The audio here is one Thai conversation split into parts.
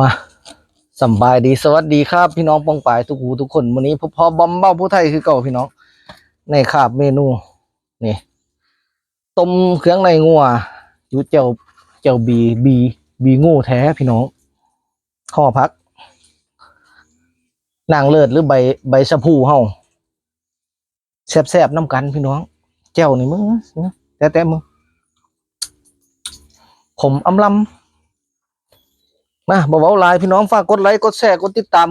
มาสำบายดีสวัสดีครับ พี่น้องปองปายทุกหูทุกคนวันนี้พ่อบอมเบ้าผู้ไทยคือเก่าพี่น้องในคาบเมนูนี่ต้มเครื่องในงัวยู่เจ้าเจ้าบีบีบีงูแท้พี่น้องข้อพักนางเลิศหรือใบใบชะพูเฮาแซ่บๆน้ำกันพี่น้องเจ้านี่มึงแต่แต่มึงขมอำลำ มาบอกว่าลายพี่น้องฝากกดไลค์กดแชร์กดติดตาม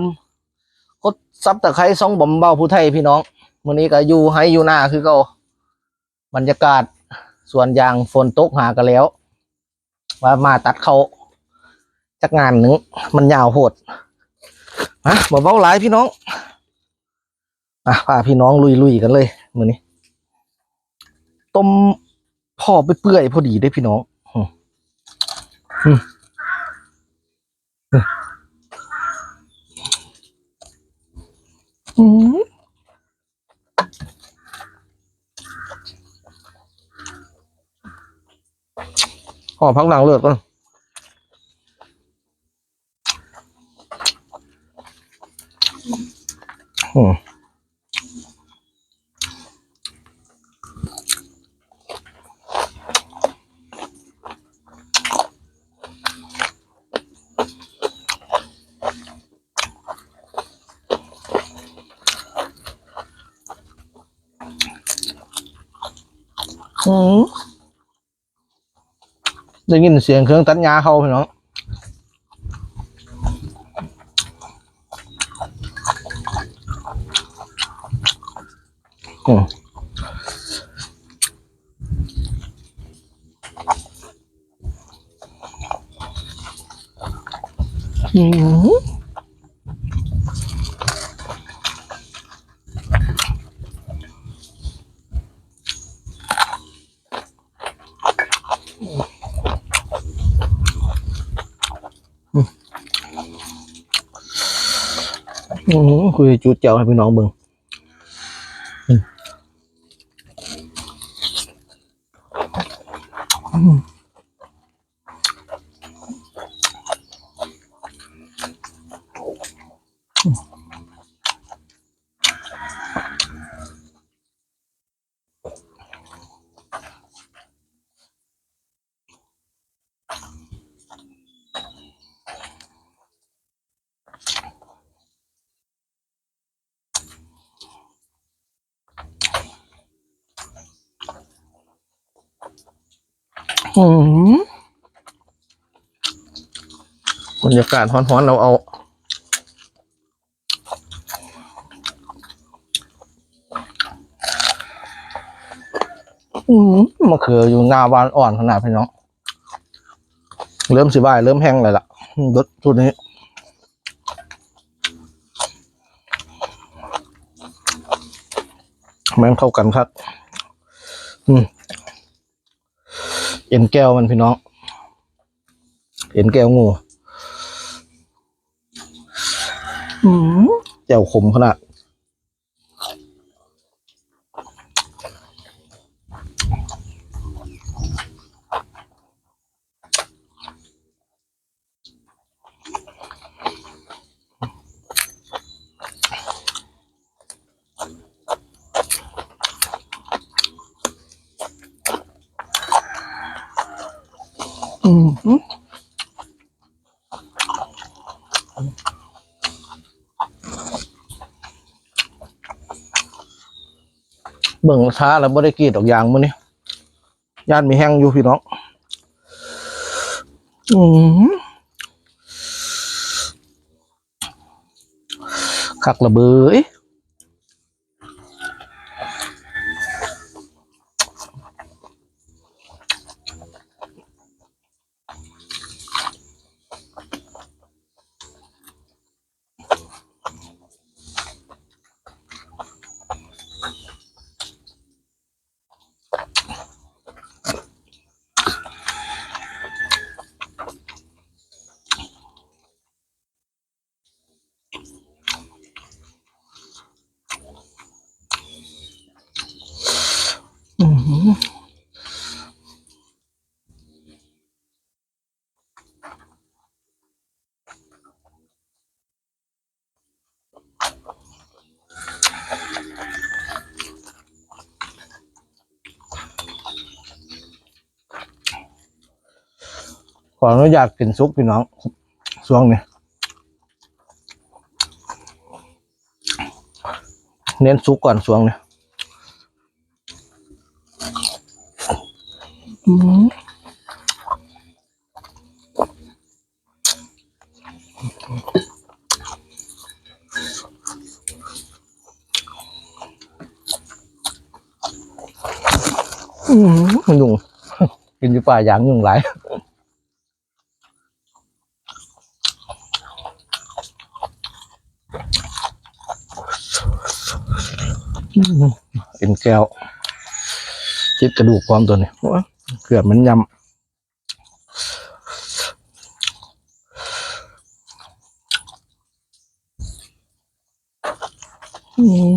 กดซับตะไคร้ซองบ่มเบาผู้ไทยพี่น้องวันนี้ก็อยู่ให้อยู่หน้าคือเก็บรรยากาศส่วนยางฝนตกหากันแล้ว ว่ามาตัดเขาจักงานหนึ่งมันยาวโหดมาบอกว่าลายพี่น้องอะพาพี่น้องลุยๆกันเลยมือนี้ต้มพ่อไปเปื่อยพอดีได้พี่น้องอืม อืมอืมขอพักหลังเลือดก่อนอืม อืมได้ยินเสียงเครื่องตัดหญ้าเขาพี่น้องอืมอืม คุยจุดเจ้าให้พี่น้องเบิ่งอืม อืมบรรยากาศฮ้อนๆเราเอา อืมมะเขืออยู่หน้าบ้านอ่อนขนาดพี่น้อง เริ่มสิบายเริ่มแห้งเลยล่ะรสชุดนี้แม่งเข้ากันครับ อืม เอ็นแก้วมันพี่น้อง เอ็นแก้วงูอืมแจ่วขมขนาด อืมเบิ่งช้าแล้วบ่ได้กีดดอกยางมื้อนี้ย่านมีแห้งอยู่พี่น้อง อืมคักระเบยอื ขออนุญาตกินซุกพี่น้องช่วงเนี่ยเน้นซุกก่อนช่วงเนี่ย ยุงกินอยู่ป่าอย่างยุงหลายเป็นแก้วจิตกระดูกความตัวนี้โอ้ยเกือบมันยำ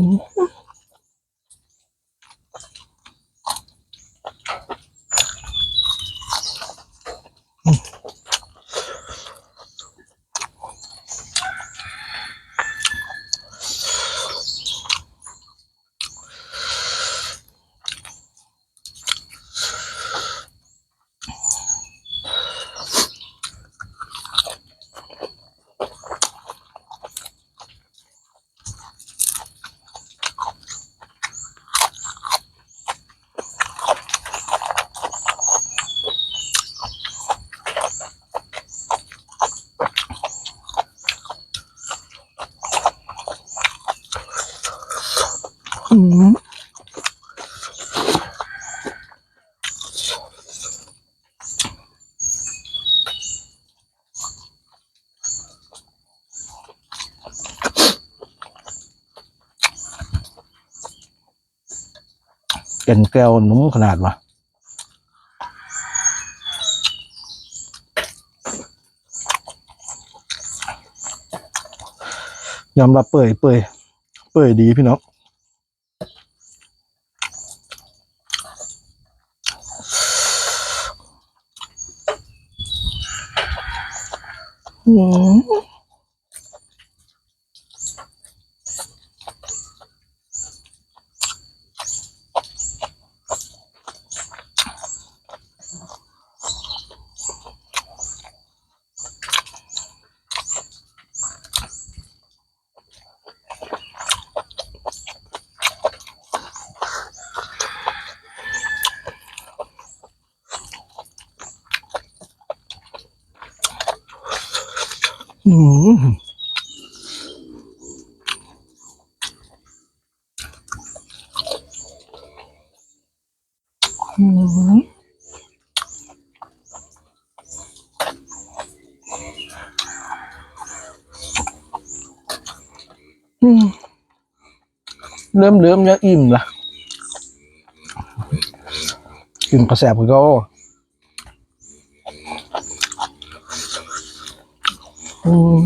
อื เป็นแก้วนุ่มขนาดวะยอมรับเปื่อยเปื่อยเปื่อยดีพี่น้อง อื อืมอืมเริ่มเริ่มจะอิ่มละกินกระแสบก็ อืม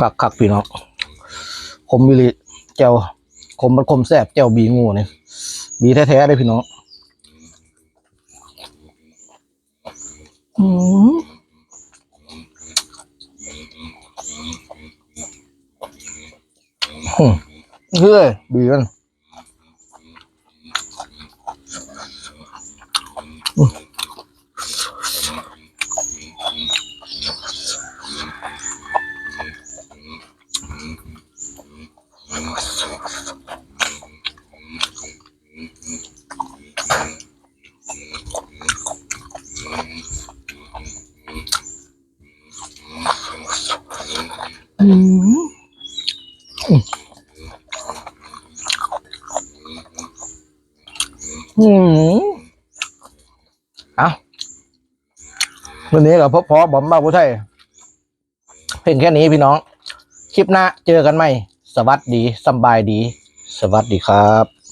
คักคักพี่น้องคมวิลิเจ้าคมมันคมแสบเจ้าบีงูเนี่ยบีแท้ๆเลยพี่น้องอืมอืมเฮ้ยบีกัน อืมอืมเอาวันนี้กับพ่อพอบอมบ้าผู้ไทยเพียงแค่นี้พี่น้อง คลิปหน้าเจอกันไหมสวัสดีสบายดี สวัสดีครับ